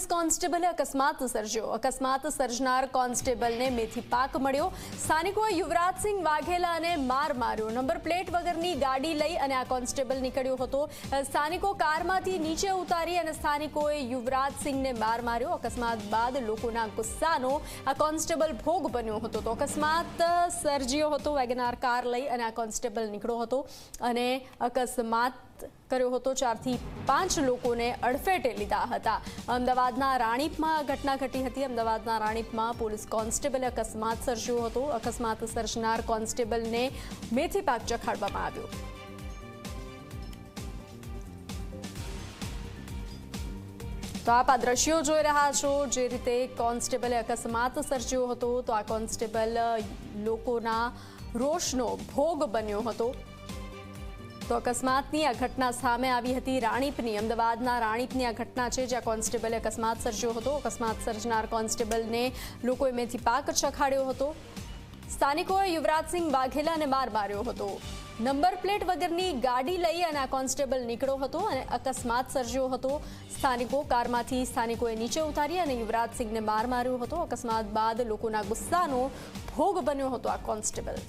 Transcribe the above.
Police કોન્સ્ટેબલે અકસ્માત સર્જ્યો. અકસ્માત સર્જનાર કોન્સ્ટેબલને મેથી પાક મળ્યો. સ્થાનિકોએ યુવરાજસિંહ વાઘેલાને માર માર્યો. નંબર પ્લેટ વગરની ગાડી લઈ અને આ કોન્સ્ટેબલ નીકળ્યો હતો. સ્થાનિકો કારમાંથી નીચે ઉતારી અને સ્થાનિકોએ યુવરાજસિંહને માર માર્યો. અકસ્માત બાદ લોકોના ગુસ્સાનો આ કોન્સ્ટેબલ ભોગ બન્યો હતો. તો અકસ્માત સર્જ્યો હતો. વેગનાર કાર લઈ અને આ કોન્સ્ટેબલ નીકળ્યો હતો અને અકસ્માત કર્યો હતો. ચારથી પાંચ લોકોને અડફેટે લીધા હતા. અમદાવાદના રાણીપમાં ઘટના ઘટી હતી. અમદાવાદના રાણીપમાં પોલીસ કોન્સ્ટેબલે અકસ્માત સર્જ્યો હતો. અકસ્માત સર્જનાર કોન્સ્ટેબલને મેથી પાક ચખાડવામાં આવ્યો. તો આપ આ દ્રશ્યો જોઈ રહ્યા છો, જે રીતે કોન્સ્ટેબલે અકસ્માત સર્જ્યો હતો. તો આ કોન્સ્ટેબલ લોકોના રોષનો ભોગ બન્યો હતો. તો અકસ્માતની આ ઘટના સામે આવી હતી રાણીપની. અમદાવાદના રાણીપની આ ઘટના છે, જ્યાં કોન્સ્ટેબલે અકસ્માત સર્જ્યો હતો. અકસ્માત સર્જનાર કોન્સ્ટેબલને લોકોએ મેથી પાક ચખાડ્યો હતો. સ્થાનિકોએ યુવરાજસિંહ વાઘેલાને માર માર્યો હતો. નંબર પ્લેટ વગરની ગાડી લઈ અને આ કોન્સ્ટેબલ નીકળ્યો હતો અને અકસ્માત સર્જ્યો હતો. સ્થાનિકો કારમાંથી સ્થાનિકોએ નીચે ઉતારી અને યુવરાજસિંહને માર માર્યો હતો. અકસ્માત બાદ લોકોના ગુસ્સાનો ભોગ બન્યો હતો આ કોન્સ્ટેબલ.